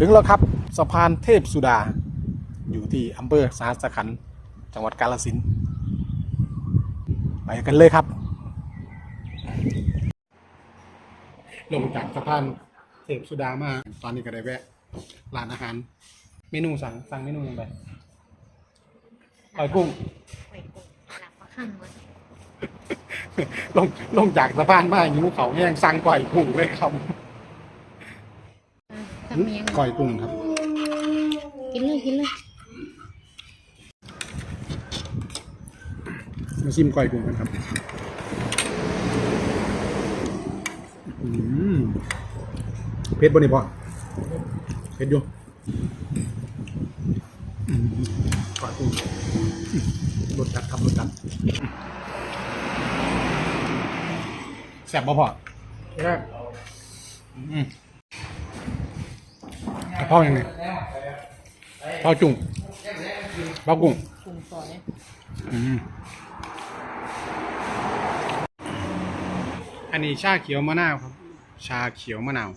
ถึงแล้วครับสะพานเทพสุดา อยู่ที่อำเภอสาสขันธ์จังหวัดกาฬสินธุ์ไปกันเลยครับ ลงจากสะพานเทพสุดามา ตอนนี้ก็ได้แวะร้านอาหาร เมนูสั่งสั่งเมนูยังไงหอยกุ้งหอยกุ้งหลับมาข้างมันลงลงจากสะพานมาหิวเขาแห้งสั่งก่อยกุ้งเลยครับทำเมียง ก่อยกุ้งครับ กินเลยกินเลยมาชิมก่อยกุ้งกันครับอืมเผ็ดบ่นี่พ่อเผ็ดอยู่อืมก่อยกุ้งอืมรสจัดครับรสจัดแซ่บบ่พ่อแซ่บอืม กระเพรายังไงกระเพราจุ่มเพรากุ้งกุ้งซอยอืมอันนี้ชาเขียวมะนาวครับ ชาเขียวมะนาว